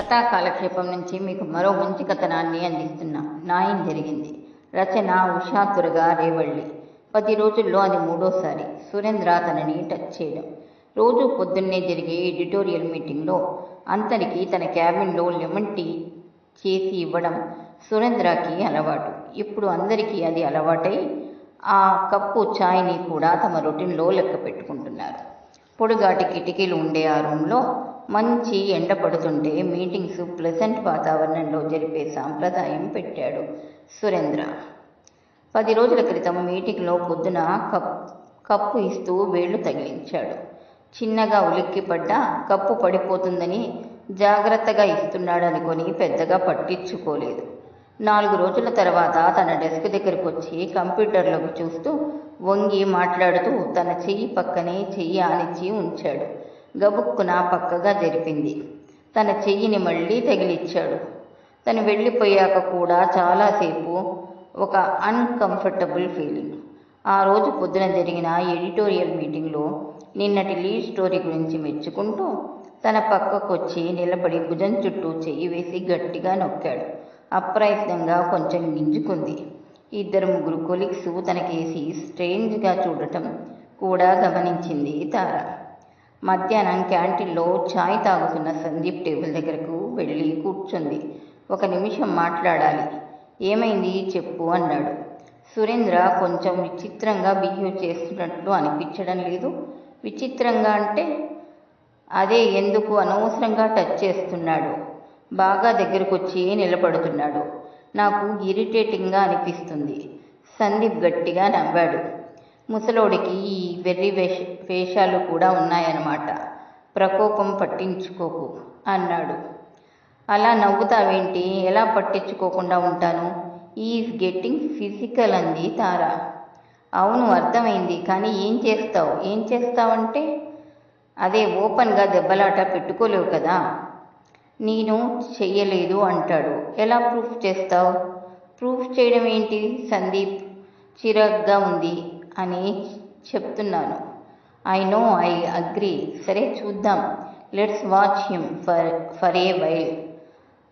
కథా కాలక్షేపం నుంచి మీకు మరో మంచి కథనాన్ని అందిస్తున్నా న్యాయం జరిగింది. రచన ఉషా తురగా రేవళ్ళి. పది రోజుల్లో అది మూడోసారి. సురేంద్ర తనని టచ్ చేయడం. రోజు పొద్దున్నే జరిగే ఎడిటోరియల్ మీటింగ్లో అందరికీ తన క్యాబిన్లో లెమన్ టీ చేసి ఇవ్వడం సురేంద్రకి అలవాటు. ఇప్పుడు అందరికీ అది అలవాటై ఆ కప్పు ఛాయ్ని కూడా తమ రొటీన్లో లెక్క పెట్టుకుంటున్నారు. పొడుగాటి కిటికీలు ఉండే ఆ రూమ్లో మంచి ఎండ పడుతుంటే మీటింగ్స్ ప్లెజెంట్ వాతావరణంలో జరిపే సాంప్రదాయం పెట్టాడు సురేంద్ర. పది రోజుల క్రితం మీటింగ్లో పొద్దున కప్ కప్పు ఇస్తూ వేళ్ళు తగిలించాడు. చిన్నగా ఉలిక్కిపడ్డా కప్పు పడిపోతుందని జాగ్రత్తగా ఇస్తున్నాడు అనుకొని పెద్దగా పట్టించుకోలేదు. నాలుగు రోజుల తర్వాత తన డెస్క్ దగ్గరకు వచ్చి కంప్యూటర్లోకి చూస్తూ వంగి మాట్లాడుతూ తన చెయ్యి పక్కనే చెయ్యి ఆనిచ్చి ఉంచాడు. గబుక్కున పక్కగా జరిపింది. తన చెయ్యిని మళ్ళీ తగిలిచ్చాడు. తను వెళ్ళిపోయాక కూడా చాలాసేపు ఒక అన్కంఫర్టబుల్ ఫీలింగ్ ఆ రోజు పొద్దున జరిగిన ఎడిటోరియల్ మీటింగ్లో నిన్నటి లీడ్ స్టోరీ గురించి మెచ్చుకుంటూ తన పక్కకొచ్చి నిలబడి భుజం చుట్టూ చెయ్యి వేసి గట్టిగా నొక్కాడు. అప్రయత్నంగా కొంచెం గింజుకుంది ఇద్దరు ముగ్గురు కొలిక్స్ తనకేసి స్ట్రేంజ్గా చూడటం కూడా గమనించింది తార. మధ్యాహ్నం క్యాంటీన్లో ఛాయ్ తాగుతున్న సందీప్ టేబుల్ దగ్గరకు వెళ్ళి కూర్చుంది. ఒక నిమిషం మాట్లాడాలి. ఏమైంది చెప్పు అన్నాడు. సురేంద్ర కొంచెం విచిత్రంగా బిహేవ్ చేస్తున్నట్లు అనిపించడం లేదు. విచిత్రంగా అంటే? అదే ఎందుకు అనవసరంగా టచ్ చేస్తున్నాడు? బాగా దగ్గరకు వచ్చి నిలబడుతున్నాడు. నాకు ఇరిటేటింగ్గా అనిపిస్తుంది. సందీప్ గట్టిగా నవ్వాడు. ముసలోడికి ఈ వెర్రి వేష వేషాలు కూడా ఉన్నాయన్నమాట. ప్రకోపం పట్టించుకోకు అన్నాడు. అలా నవ్వుతావేంటి? ఎలా పట్టించుకోకుండా ఉంటాను? ఈజ్ గెట్టింగ్ ఫిజికల్ అంది తార. అవును అర్థమైంది కానీ ఏం చేస్తావు? ఏం చేస్తావంటే అదే ఓపెన్గా దెబ్బలాట పెట్టుకోలేవు కదా. నేను చెయ్యలేదు అంటాడు. ఎలా ప్రూఫ్ చేస్తావు? ప్రూఫ్ చేయడం ఏంటి? సందీప్ చిరాగ్గా ఉంది. అని చెప్తున్నాను. ఐ నో ఐ అగ్రి సరే చూద్దాం. Let's watch him for for a while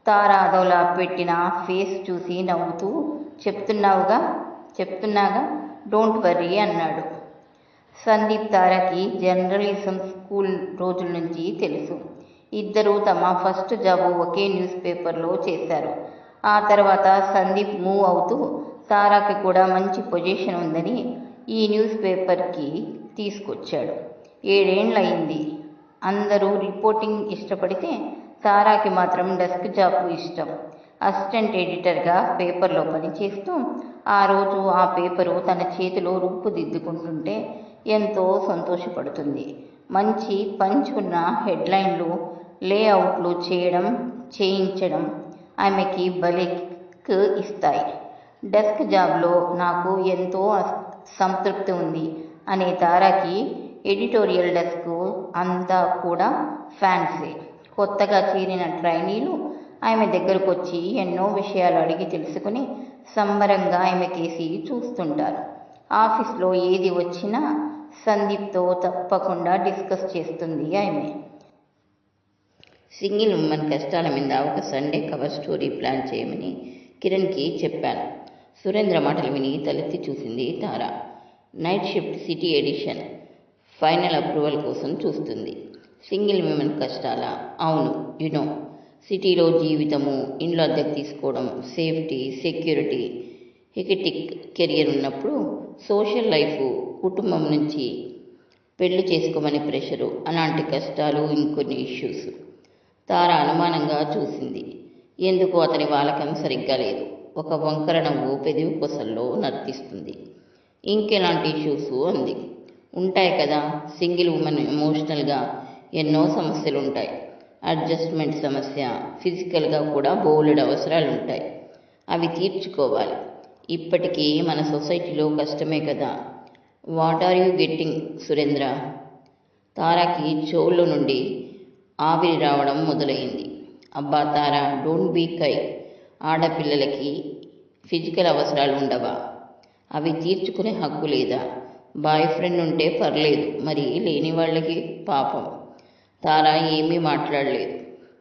Tara అదోలా పెట్టిన ఫేస్ చూసి నవ్వుతూ చెప్తున్నావుగా? చెప్తున్నాగా? డోంట్ వర్రీ అన్నాడు. సందీప్ తారాకి జర్నలిజం స్కూల్ రోజుల నుంచి తెలుసు. ఇద్దరూ తమ ఫస్ట్ జాబ్ ఒకే న్యూస్ పేపర్లో చేశారు. ఆ తర్వాత సందీప్ మూవ్ అవుతూ తారాకి కూడా మంచి పొజిషన్ ఉందని ఈ న్యూస్ పేపర్కి తీసుకొచ్చాడు. ఏడేండ్లయింది? అందరూ రిపోర్టింగ్ ఇష్టపడితే సారాకి మాత్రం డెస్క్ జాబ్ ఇష్టం. అసిస్టెంట్ ఎడిటర్గా పేపర్లో పనిచేస్తూ ఆ రోజు ఆ పేపరు తన చేతిలో రూపుదిద్దుకుంటుంటే ఎంతో సంతోషపడుతుంది. మంచి పంచ్ ఉన్న హెడ్లైన్లు లేఅవుట్లు చేయడం చేయించడం ఆమెకి బలిక్ ఇస్తాయి. డెస్క్ జాబ్లో నాకు ఎంతో సంతృప్తి ఉంది అనే తారాకి ఎడిటోరియల్ డెస్క్ అంతా కూడా ఫ్యాన్సీ. కొత్తగా చేరిన ట్రైనీలు ఆమె దగ్గరకు వచ్చి ఎన్నో విషయాలు అడిగి తెలుసుకుని సంబరంగా ఆమె కేసి చూస్తుంటారు. ఆఫీస్లో ఏది వచ్చినా సందీప్తో తప్పకుండా డిస్కస్ చేస్తుంది ఆమె. సింగిల్ ఉమెన్ కష్టాల మీద ఒక సండే కవర్ స్టోరీ ప్లాన్ చేయమని కిరణ్కి చెప్పాను. సురేంద్ర మాటలు విని తలెత్తి చూసింది Tara. Night shift city edition. Final approval కోసం చూస్తుంది. సింగిల్ విమెన్ కష్టాల. అవును యునో సిటీలో జీవితము ఇంట్లో అద్దెకు తీసుకోవడం సేఫ్టీ సెక్యూరిటీ హెకిటిక్ కెరియర్ ఉన్నప్పుడు సోషల్ లైఫ్ కుటుంబం నుంచి పెళ్ళి చేసుకోమని ప్రెషరు అలాంటి కష్టాలు ఇంకొన్ని ఇష్యూస్. తార అనుమానంగా చూసింది. ఎందుకు అతని వాలకం సరిగ్గా లేదు? ఒక వంకర నవ్వు కొసల్లో నర్తిస్తుంది. ఇంకెలాంటి ఇష్యూస్ అంది ఉంటాయి కదా సింగిల్ ఉమెన్ ఎమోషనల్గా ఎన్నో సమస్యలు ఉంటాయి అడ్జస్ట్మెంట్ సమస్య ఫిజికల్గా కూడా బోలెడ్ అవసరాలు ఉంటాయి అవి తీర్చుకోవాలి. ఇప్పటికీ మన సొసైటీలో కష్టమే కదా. What are you getting Surendra? తారాకి చెవుల్లో నుండి ఆవిరి రావడం మొదలైంది. అబ్బా తారా డోంట్ బీ కై ఆడపిల్లలకి ఫిజికల్ అవసరాలు ఉండవా? అవి తీర్చుకునే హక్కు లేదా? బాయ్ ఫ్రెండ్ ఉంటే పర్లేదు మరి లేని వాళ్ళకి పాపం. తారా ఏమీ మాట్లాడలేదు.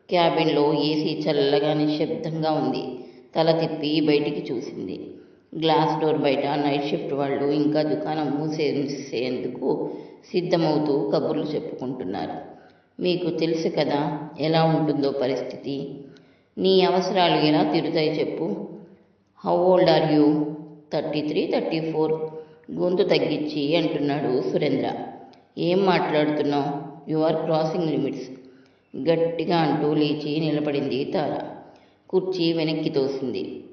క్యాబిన్లో ఏసీ చల్లగా నిశ్శబ్దంగా ఉంది. తల తిప్పి బయటికి చూసింది. గ్లాస్ డోర్ బయట నైట్ షిఫ్ట్ వాళ్ళు ఇంకా దుకాణం మూసేసేందుకు సిద్ధమవుతూ కబుర్లు చెప్పుకుంటున్నారు. మీకు తెలుసు కదా ఎలా ఉంటుందో పరిస్థితి? నీ అవసరాలు ఎలా తీరుతాయి చెప్పు. How old are you thirty three thirty four గొంతు తగ్గించి అంటున్నాడు సురేంద్ర. ఏం మాట్లాడుతున్నావు? యు ఆర్ క్రాసింగ్ లిమిట్స్ గట్టిగా అంటూ లేచి నిలబడింది తార. కుర్చీ వెనక్కి తోసింది.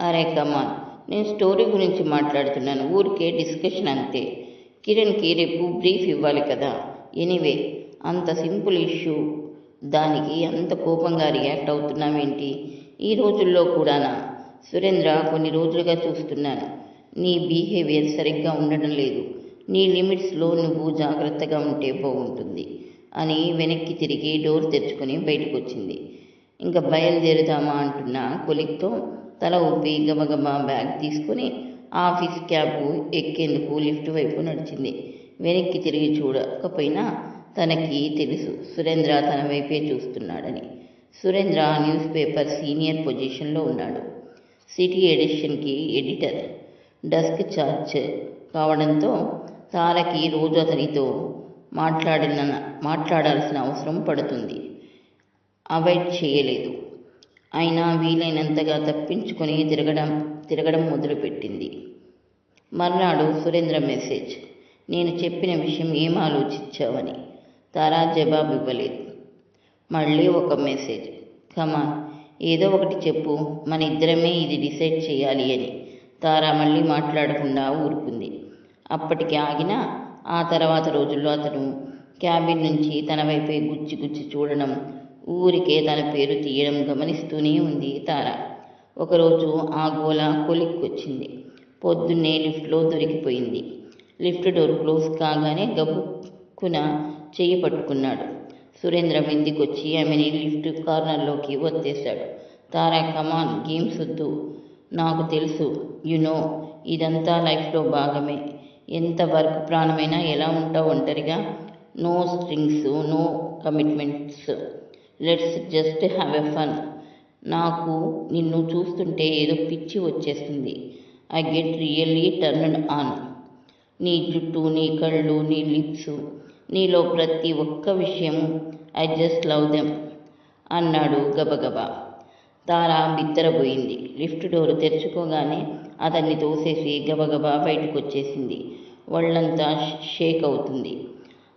అరే కమాన్ నేను స్టోరీ గురించి మాట్లాడుతున్నాను. ఊరికే డిస్కషన్ అంతే. కిరణ్కి రేపు బ్రీఫ్ ఇవ్వాలి కదా. ఎనీవే అంత సింపుల్ ఇష్యూ దానికి అంత కోపంగా రియాక్ట్ అవుతున్నామేంటి ఈ రోజుల్లో కూడానా? సురేంద్ర కొన్ని రోజులుగా చూస్తున్నాను నీ బిహేవియర్ సరిగ్గా ఉండడం లేదు. నీ లిమిట్స్లో నువ్వు జాగ్రత్తగా ఉంటే బాగుంటుంది అని వెనక్కి తిరిగి డోర్ తెరుచుకొని బయటకు వచ్చింది ఇంకా బయలుదేరుదామా? అంటున్న కొలిక్తో తల ఊపి గబగబా బ్యాగ్ తీసుకొని ఆఫీస్ క్యాబ్ ఎక్కేందుకు లిఫ్ట్ వైపు నడిచింది. వెనక్కి తిరిగి చూడకపోయినా తనకి తెలుసు. సురేంద్ర తన వైపే చూస్తున్నాడని. సురేంద్ర న్యూస్ పేపర్ సీనియర్ పొజిషన్లో ఉన్నాడు. సిటీ ఎడిషన్కి ఎడిటర్ డెస్క్ చార్జ్ కావడంతో తారకి రోజు అతనితో మాట్లాడిన మాట్లాడాల్సిన అవసరం పడుతుంది. అవాయిడ్ చేయలేదు. అయినా వీలైనంతగా తప్పించుకొని తిరగడం తిరగడం మొదలుపెట్టింది. మర్నాడు సురేంద్ర మెసేజ్ నేను చెప్పిన విషయం ఏం ఆలోచించావని. తారా జవాబు ఇవ్వలేదు. మళ్ళీ ఒక మెసేజ్. కమా ఏదో ఒకటి చెప్పు మన ఇద్దరమే ఇది డిసైడ్ చేయాలి అని. తారా మళ్ళీ మాట్లాడకుండా ఊరుకుంది. అప్పటికి ఆగిన ఆ తర్వాత రోజుల్లో అతను క్యాబిన్ నుంచి తన వైపే గుచ్చి గుచ్చి చూడడం ఊరికే తన పేరు తీయడం గమనిస్తూనే ఉంది తార. ఒకరోజు ఆ గోల కొలిక్కొచ్చింది. పొద్దున్నే లిఫ్ట్లో దొరికిపోయింది. లిఫ్ట్ డోర్ క్లోజ్ కాగానే గబుక్కున చెయ్యి పట్టుకున్నాడు సురేంద్ర వెందికొచ్చి ఆమెని లిఫ్ట్ కార్నర్లోకి వచ్చేశాడు తారా కమాన్ గేమ్స్ వద్దు నాకు తెలుసు యు నో ఇదంతా లైఫ్లో భాగమే. ఎంత వర్క్ ప్రాణమైనా ఎలా ఉంటావు ఒంటరిగా? No strings no commitments let's just have a fun నాకు నిన్ను చూస్తుంటే ఏదో పిచ్చి వచ్చేస్తుంది. I get really turn on నీ జుట్టు నీ కళ్ళు నీ లిప్స్ నీలో ప్రతి ఒక్క విషయం ఐ జస్ట్ లవ్ దెమ్ అన్నాడు గబగబా. తార బిత్తరపోయింది. లిఫ్ట్ డోర్ తెరుచుకోగానే అతన్ని తోసేసి గబగబా బయటకు వచ్చేసింది వాళ్ళంతా షేక్ అవుతుంది.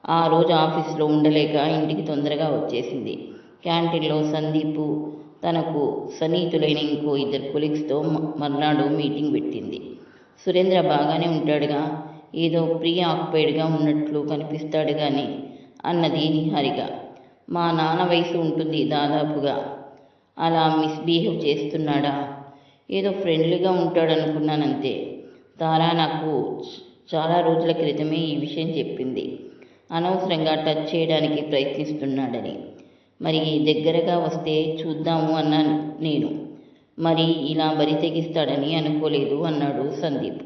ఆ రోజు ఆఫీస్లో ఉండలేక ఇంటికి తొందరగా వచ్చేసింది. క్యాంటీన్లో సందీపు తనకు సన్నిహితులైన ఇంకో ఇద్దరు కొలీగ్స్తో మర్నాడు మీటింగ్ పెట్టింది. సురేంద్ర బాగానే ఉంటాడుగా. ఏదో ప్రీ ఆక్యుపైడ్గా ఉన్నట్లు కనిపిస్తాడు కానీ అన్నది నిహారిక మా నాన్న వయసు ఉంటుంది దాదాపుగా. అలా మిస్బిహేవ్ చేస్తున్నాడా? ఏదో ఫ్రెండ్లీగా ఉంటాడనుకున్నానంతే. తారా నాకు చాలా రోజుల క్రితమే ఈ విషయం చెప్పింది. అనవసరంగా టచ్ చేయడానికి ప్రయత్నిస్తున్నాడని. మరి దగ్గరగా వస్తే చూద్దాము అన్నాను నేను. మరి ఇలా బరి తెగిస్తాడని అనుకోలేదు అన్నాడు సందీప్.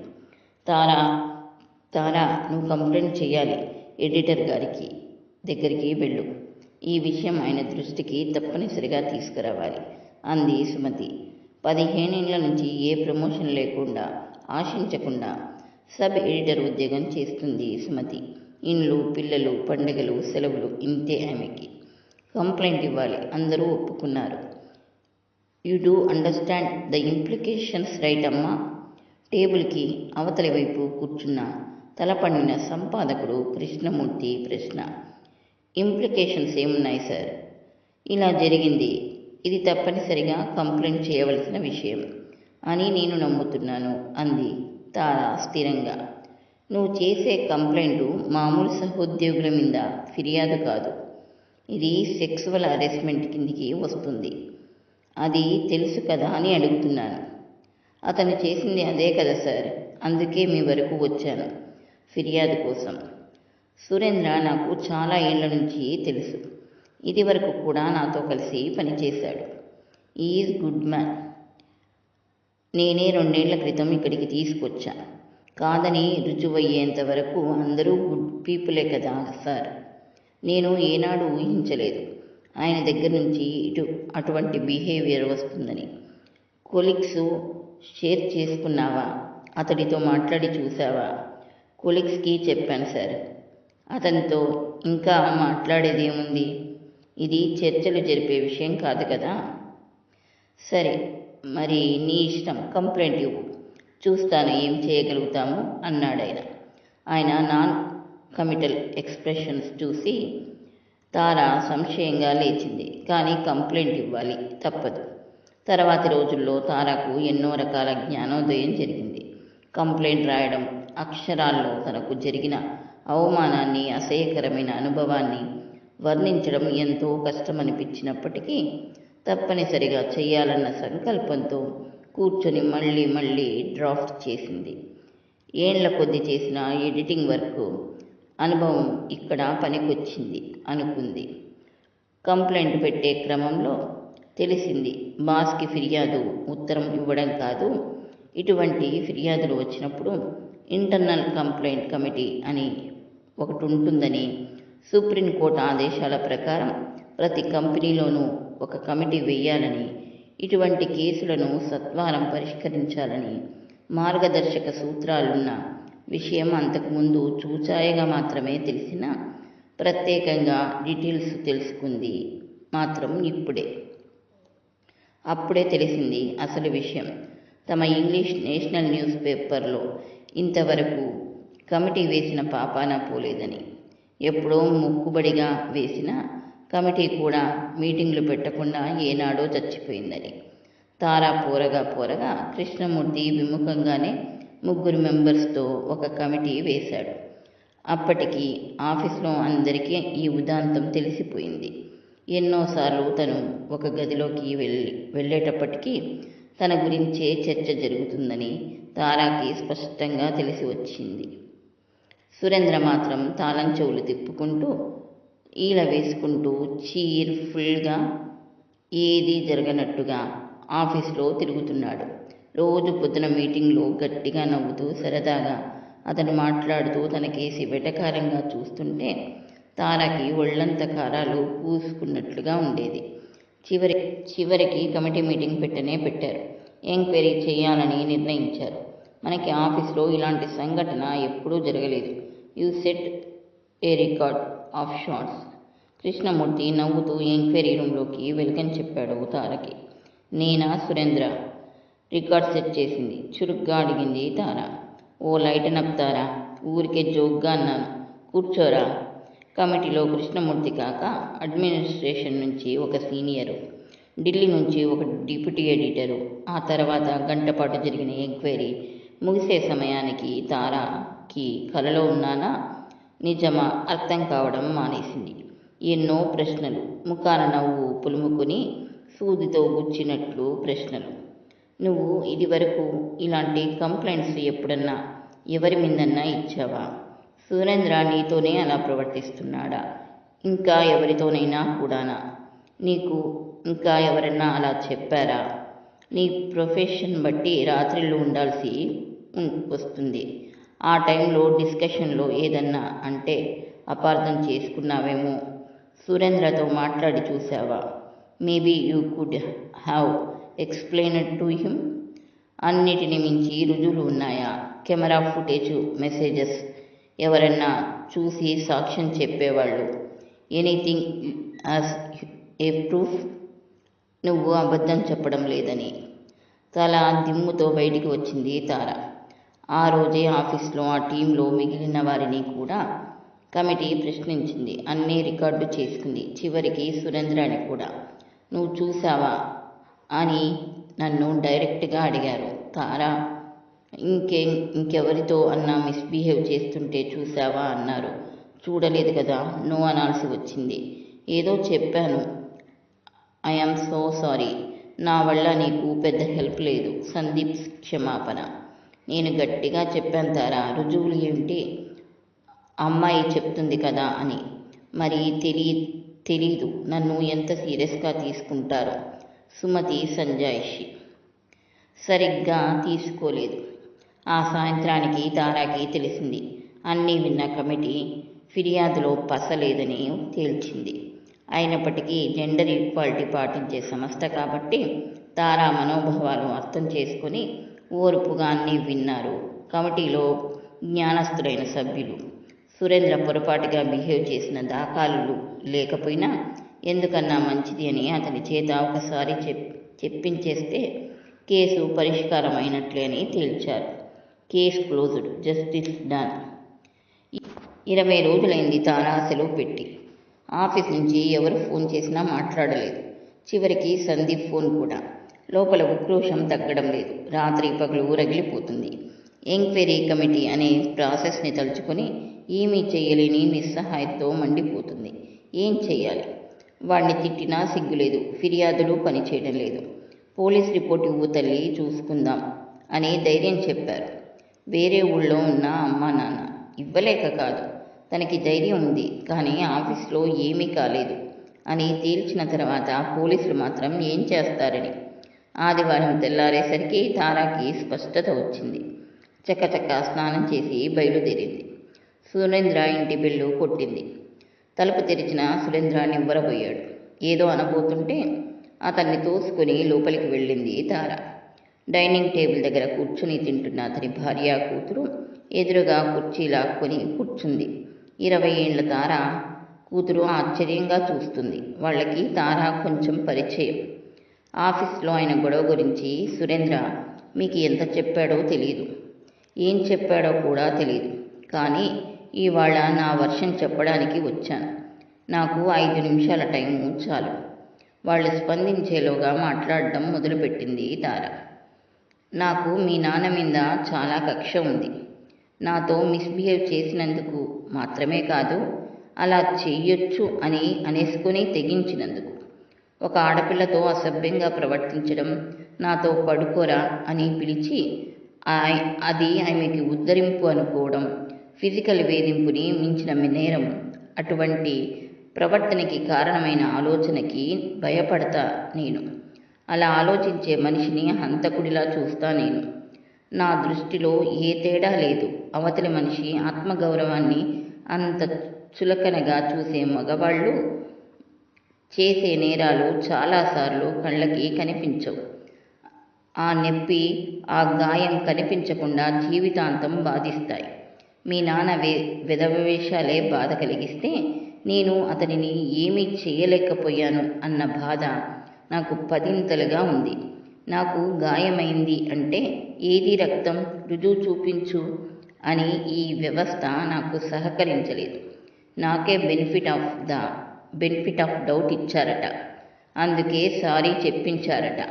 తారా తారా నువ్వు కంప్లైంట్ చేయాలి ఎడిటర్ గారికి దగ్గరికి వెళ్ళు. ఈ విషయం ఆయన దృష్టికి తప్పనిసరిగా తీసుకురావాలి. అంది సుమతి. పదిహేనేళ్ళ నుంచి ఏ ప్రమోషన్ లేకుండా ఆశించకుండా సబ్ ఎడిటర్ ఉద్యోగం చేస్తుంది సుమతి. ఇండ్లు పిల్లలు పండుగలు సెలవులు ఇంతే ఆమెకి. కంప్లైంట్ ఇవ్వాలి అందరూ ఒప్పుకున్నారు. You do understand the implications right అమ్మా. టేబుల్కి అవతలి వైపు కూర్చున్న తలపండిన సంపాదకుడు కృష్ణమూర్తి ప్రశ్న. ఇంప్లికేషన్స్ ఏమున్నాయి సార్ ఇలా జరిగింది. ఇది తప్పనిసరిగా కంప్లైంట్ చేయవలసిన విషయం. అని నేను నమ్ముతున్నాను అంది తారా స్థిరంగా. నువ్వు చేసే కంప్లైంట్ మామూలు సహోద్యోగుల మీద ఫిర్యాదు కాదు. ఇది సెక్సువల్ హెరాస్మెంట్ కిందికి వస్తుంది. అది తెలుసు కదా అని అడుగుతున్నాను. అతను చేసింది అదే కదా సార్ అందుకే మీ వరకు వచ్చాను. ఫిర్యాదు కోసం. సురేంద్ర నాకు చాలా ఏళ్ళ నుంచి తెలుసు. ఇది వరకు కూడా నాతో కలిసి పనిచేశాడు. ఈజ్ గుడ్ మ్యాన్ నేనే రెండేళ్ళ క్రితం ఇక్కడికి తీసుకొచ్చా. కాదని రుజువయ్యేంత వరకు అందరూ గుడ్ పీపులే కదా సార్ నేను ఏనాడు ఊహించలేదు. ఆయన దగ్గర నుంచి ఇటు అటువంటి బిహేవియర్ వస్తుందని. కొలిక్స్ షేర్ చేసుకున్నావా? అతడితో మాట్లాడి చూసావా కొలిక్స్కి చెప్పాను సార్. అతనితో ఇంకా మాట్లాడేది ఏముంది? ఇది చర్చలు జరిపే విషయం కాదు కదా? సరే మరి నీ ఇష్టం. కంప్లైంట్ ఇవ్వు. చూస్తాను ఏం చేయగలుగుతాము అన్నాడు ఆయన. ఆయన నాన్ కమిటల్ ఎక్స్ప్రెషన్స్ చూసి తార సంశయంగా లేచింది. కానీ కంప్లైంట్ ఇవ్వాలి తప్పదు. తర్వాతి రోజుల్లో తారకు ఎన్నో రకాల జ్ఞానోదయం జరిగింది. కంప్లైంట్ రాయడం అక్షరాల్లో తనకు జరిగిన అవమానాన్ని అసహ్యకరమైన అనుభవాన్ని వర్ణించడం ఎంతో కష్టమనిపించినప్పటికీ తప్పనిసరిగా చేయాలన్న సంకల్పంతో కూర్చొని మళ్ళీ మళ్ళీ డ్రాఫ్ట్ చేసింది. ఏండ్ల కొద్ది చేసిన ఎడిటింగ్ వర్క్ అనుభవం ఇక్కడ పనికొచ్చింది అనుకుంది. కంప్లైంట్ పెట్టే క్రమంలో తెలిసింది బాస్కి ఫిర్యాదు ఉత్తరం ఇవ్వడం కాదు. ఇటువంటి ఫిర్యాదులు వచ్చినప్పుడు ఇంటర్నల్ కంప్లైంట్ కమిటీ అని ఒకటి ఉంటుందని సుప్రీంకోర్టు ఆదేశాల ప్రకారం ప్రతి కంపెనీలోనూ ఒక కమిటీ వేయాలని ఇటువంటి కేసులను సత్వరం పరిష్కరించాలని మార్గదర్శక సూత్రాలున్న విషయం అంతకుముందు చూచాయగా మాత్రమే తెలిసిన ప్రత్యేకంగా డీటెయిల్స్ తెలుసుకుంది మాత్రం ఇప్పుడే. అప్పుడే తెలిసింది అసలు విషయం. తమ ఇంగ్లీష్ నేషనల్ న్యూస్ పేపర్లో ఇంతవరకు కమిటీ వేసిన పాపాన పోలేదని. ఎప్పుడో మొక్కుబడిగా వేసిన కమిటీ కూడా మీటింగ్లు పెట్టకుండా ఏనాడో చచ్చిపోయిందని. తారా పోరగా పోరగా కృష్ణమూర్తి విముఖంగానే ముగ్గురు మెంబర్స్తో ఒక కమిటీ వేశాడు. అప్పటికి ఆఫీస్లో అందరికీ ఈ ఉదాంతం తెలిసిపోయింది. ఎన్నోసార్లు తను ఒక గదిలోకి వెళ్ళి వెళ్ళేటప్పటికీ తన గురించే చర్చ జరుగుతుందని తారాకి స్పష్టంగా తెలిసి వచ్చింది. సురేంద్ర మాత్రం తాళం చెవులు తిప్పుకుంటూ ఈల వేసుకుంటూ చీర్ఫుల్గా ఏదీ జరగనట్టుగా ఆఫీస్లో తిరుగుతున్నాడు. రోజు పొద్దున మీటింగ్లో గట్టిగా నవ్వుతూ సరదాగా అతను మాట్లాడుతూ తన కేసి వెటకారంగా చూస్తుంటే తారకి ఒళ్ళంత కారాలు పూసుకున్నట్లుగా ఉండేది. చివరి చివరికి కమిటీ మీటింగ్ పెట్టనే పెట్టారు. ఎంక్వైరీ చేయాలని నిర్ణయించారు. మనకి ఆఫీస్లో ఇలాంటి సంఘటన ఎప్పుడూ జరగలేదు. You set a record of sorts Krishnamurthy నవ్వుతూ ఎంక్వైరీ రూమ్లోకి వెల్కమ్ చెప్పాడు తారకి. నేనా సురేంద్ర? రికార్డ్ సెట్ చేసింది. చురుగ్గా అడిగింది తార. ఓ లైటన్ అప్ తారా ఊరికే జోక్గా అన్నాను. కూర్చోరా? కమిటీలో కృష్ణమూర్తి కాక అడ్మినిస్ట్రేషన్ నుంచి ఒక సీనియరు ఢిల్లీ నుంచి ఒక డిప్యూటీ ఎడిటరు. ఆ తర్వాత గంటపాటు జరిగిన ఎంక్వైరీ ముగిసే సమయానికి తారాకి కలలో ఉన్నానా? నిజమా? అర్థం కావడం మానేసింది. ఎన్నో ప్రశ్నలు ముఖాన నవ్వు పులుముకుని సూదితో గుచ్చినట్లు ప్రశ్నలు. నువ్వు ఇదివరకు ఇలాంటి కంప్లైంట్స్ ఎప్పుడన్నా ఎవరి మీదన్నా ఇచ్చావా? సురేంద్ర నీతోనే అలా ప్రవర్తిస్తున్నాడా? ఇంకా ఎవరితోనైనా కూడానా? నీకు ఇంకా ఎవరన్నా అలా చెప్పారా? నీ ప్రొఫెషన్ బట్టి రాత్రిళ్ళు ఉండాల్సి వస్తుంది. ఆ టైంలో డిస్కషన్లో ఏదన్నా అంటే అపార్థం చేసుకున్నావేమో? సురేంద్రతో మాట్లాడి చూసావా maybe you could have explain to him? అన్నిటిని మించి రుజువులు ఉన్నాయా? కెమెరా ఫుటేజ్ మెసేజెస్ ఎవరన్నా చూసి సాక్ష్యం చెప్పేవాళ్ళు. ఎనీథింగ్ యాజ్ ఏ ప్రూఫ్ నువ్వు అబద్ధం చెప్పడం లేదని. తల దిమ్ముతో బయటికి వచ్చింది తార. ఆ రోజే ఆఫీస్లో ఆ టీంలో మిగిలిన వారిని కూడా కమిటీ ప్రశ్నించింది. అన్నీ రికార్డు చేసుకుంది. చివరికి సురేంద్రాని కూడా. నువ్వు చూసావా అని నన్ను డైరెక్ట్గా అడిగారు. తారా ఇంకే ఇంకెవరితో అన్నా మిస్బిహేవ్ చేస్తుంటే చూసావా అన్నారు. చూడలేదు కదా నో అనాల్సి వచ్చింది. ఏదో చెప్పాను. ఐఎమ్ సో సారీ నా వల్ల నీకు పెద్ద హెల్ప్ లేదు. సందీప్ క్షమాపణ. నేను గట్టిగా చెప్పాను తారా రుజువులు ఏమిటి అమ్మాయి చెప్తుంది కదా అని. మరి తెలియ తెలీదు. నన్ను ఎంత సీరియస్గా తీసుకుంటారో. సుమతి సంజాయిషి. సరిగ్గా తీసుకోలేదు. ఆ సాయంత్రానికి తారాకి తెలిసింది. అన్నీ విన్న కమిటీ ఫిర్యాదులో పసలేదని తేల్చింది. అయినప్పటికీ జెండర్ ఈక్వాలిటీ పాటించే సంస్థ కాబట్టి తారా మనోభావాలు అర్థం చేసుకుని ఓర్పుగా అన్నీ విన్నారు. కమిటీలో జ్ఞానస్తులైన సభ్యులు. సురేంద్ర పొరపాటుగా బిహేవ్ చేసిన దాఖలు లేకపోయినా ఎందుకన్నా మంచిది అని అతని చేత ఒకసారి చెప్ చెప్పించేస్తే కేసు పరిష్కారమైనట్లే అని తేల్చారు. Case closed justice done. ఇరవై రోజులైంది తారా సెలవు పెట్టి. ఆఫీస్ నుంచి ఎవరు ఫోన్ చేసినా మాట్లాడలేదు. చివరికి సందీప్ ఫోన్ కూడా. లోపల ఉక్రోషం తగ్గడం లేదు. రాత్రి పగలు రగిలిపోతుంది. ఎంక్వైరీ కమిటీ అనే ప్రాసెస్ని తలుచుకొని ఏమీ చేయలేని నిస్సహాయంతో మండిపోతుంది. ఏం చేయాలి? వాడిని తిట్టినా సిగ్గులేదు ఫిర్యాదులు పనిచేయడం లేదు. పోలీస్ రిపోర్ట్ ఇవ్వు తల్లి చూసుకుందాం అని ధైర్యం చెప్పారు. వేరే ఊళ్ళో ఉన్న అమ్మా నాన్న ఇవ్వలేక కాదు. తనకి ధైర్యం ఉంది కానీ ఆఫీస్లో ఏమీ కాలేదు అని తేల్చిన తర్వాత పోలీసులు మాత్రం ఏం చేస్తారని. ఆదివారం తెల్లారేసరికి తారాకి స్పష్టత వచ్చింది. చకచక స్నానం చేసి బయలుదేరింది. సురేంద్ర ఇంటి బిల్లు కొట్టింది. తలుపు తెరిచిన సురేంద్ర నివ్వరబోయాడు ఏదో అనబోతుంటే అతన్ని తోసుకుని లోపలికి వెళ్ళింది తార. డైనింగ్ టేబుల్ దగ్గర కూర్చుని తింటున్న అతని భార్య కూతురు ఎదురుగా కుర్చీ లాక్కొని కూర్చుంది. ఇరవై ఏళ్ళ తార కూతురు ఆశ్చర్యంగా చూస్తుంది. వాళ్ళకి తార కొంచెం పరిచయం. ఆఫీస్లో ఆయన గొడవ గురించి సురేంద్ర మీకు ఎంత చెప్పాడో తెలియదు ఏం చెప్పాడో కూడా తెలియదు కానీ ఇవాళ నా వర్షం చెప్పడానికి వచ్చాను. నాకు ఐదు నిమిషాల టైం చాలు. వాళ్ళు స్పందించేలోగా మాట్లాడడం మొదలుపెట్టింది తార. నాకు మీ నాన్న మీద చాలా కక్ష ఉంది. నాతో మిస్బిహేవ్ చేసినందుకు మాత్రమే కాదు అలా చెయ్యొచ్చు అని అనేసుకొని తెగించినందుకు. ఒక ఆడపిల్లతో అసభ్యంగా ప్రవర్తించడం నాతో పడుకోరా అని పిలిచి ఆయ- అది ఆమెకి ఉద్ధరింపు అనుకోవడం ఫిజికల్ వేధింపుని మించిన నేరం అటువంటి ప్రవర్తనకి కారణమైన ఆలోచనకి భయపడతా నేను. అలా ఆలోచించే మనిషిని హంతకుడిలా చూస్తా నేను. నా దృష్టిలో ఏ తేడా లేదు. అవతలి మనిషి ఆత్మగౌరవాన్ని అంత చులకనగా చూసే మగవాళ్ళు చేసే నేరాలు చాలాసార్లు కళ్ళకి కనిపించవు. ఆ నొప్పి ఆ గాయం కనిపించకుండా జీవితాంతం బాధిస్తాయి. మీ నాన్న వే విధవేషాలే బాధ కలిగిస్తే నేను అతనిని ఏమీ చేయలేకపోయాను అన్న బాధ నాకు పదింతలుగా ఉంది. నాకు గాయమైంది అంటే ఏది రక్తం రుజువు చూపించు అని ఈ వ్యవస్థ నాకు సహకరించలేదు. నాకే benefit of the benefit of doubt ఇచ్చారట. అందుకే సారీ చెప్పించారట.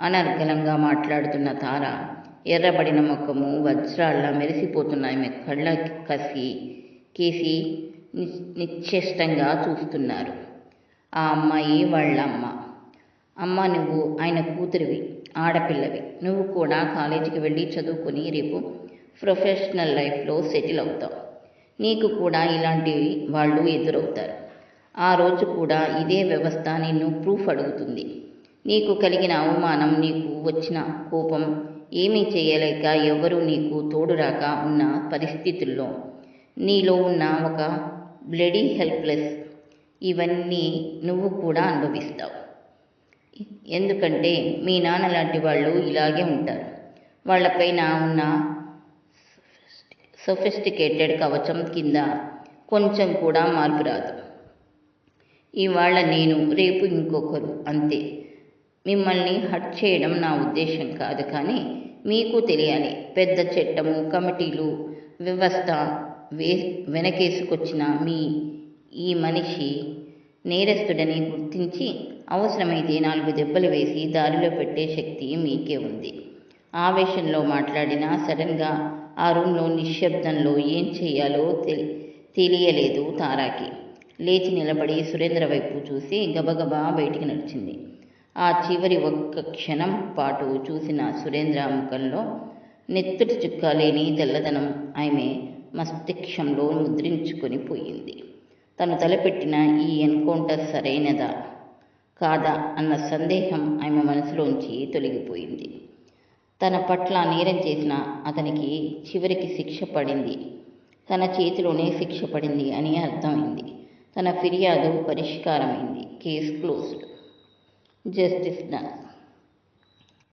అనర్గళంగా మాట్లాడుతున్న తార ఎర్రబడిన ముఖము వజ్రాళ్ళ మెరిసిపోతున్న ఆమె కళ్ళ కసి కేసి ని- నిశ్చేష్టంగా చూస్తున్నారు. ఆ అమ్మాయి వాళ్ళ అమ్మ నువ్వు ఆయన కూతురివి ఆడపిల్లవి. నువ్వు కూడా కాలేజీకి వెళ్ళి చదువుకొని రేపు ప్రొఫెషనల్ లైఫ్లో సెటిల్ అవుతావు. నీకు కూడా ఇలాంటి వాళ్ళు ఎదురవుతారు. ఆ రోజు కూడా ఇదే వ్యవస్థ నిన్ను ప్రూఫ్ అడుగుతుంది. నీకు కలిగిన అవమానం నీకు వచ్చిన కోపం ఏమీ చేయలేక ఎవరు నీకు తోడురాక ఉన్న పరిస్థితుల్లో నీలో ఉన్న ఒక బ్లడీ హెల్ప్లెస్ ఇవన్నీ నువ్వు కూడా అనుభవిస్తావు. ఎందుకంటే మీ నాన్న లాంటి వాళ్ళు ఇలాగే ఉంటారు. వాళ్ళపైన ఉన్న సొఫిస్టికేటెడ్ కవచం కింద కొంచెం కూడా మార్పు రాదు. ఇవాళ నేను రేపు ఇంకొకరు అంతే. మిమ్మల్ని హట్ చేయడం నా ఉద్దేశం కాదు కానీ మీకు తెలియాలి పెద్ద చట్టము కమిటీలు వ్యవస్థ వే వెనకేసుకొచ్చిన మీ ఈ మనిషి నేరస్తుడని గుర్తించి అవసరమైతే నాలుగు దెబ్బలు వేసి దారిలో పెట్టే శక్తి మీకే ఉంది. ఆవేశంలో మాట్లాడినా సడన్గా ఆ రూమ్లో నిశ్శబ్దంలో ఏం చేయాలో తెలియలేదు తారాకి. లేచి నిలబడి సురేంద్ర వైపు చూసి గబగబా బయటికి నడిచింది. ఆ చివరి ఒక్క క్షణం పాటు చూసిన సురేంద్ర ముఖంలో నెత్తుటి చుక్క లేని తెల్లదనం ఆమె మస్తిష్కంలో ముద్రించుకొని పోయింది. తను తలపెట్టిన ఈ ఎన్కౌంటర్ సరైనదా? కాదా అన్న సందేహం ఆమె మనసులోంచి తొలగిపోయింది. తన పట్ల నేరం చేసిన అతనికి చివరికి శిక్ష పడింది. తన చేతిలోనే శిక్ష పడింది అని అర్థమైంది. తన ఫిర్యాదు పరిష్కారమైంది. Case closed. Justice done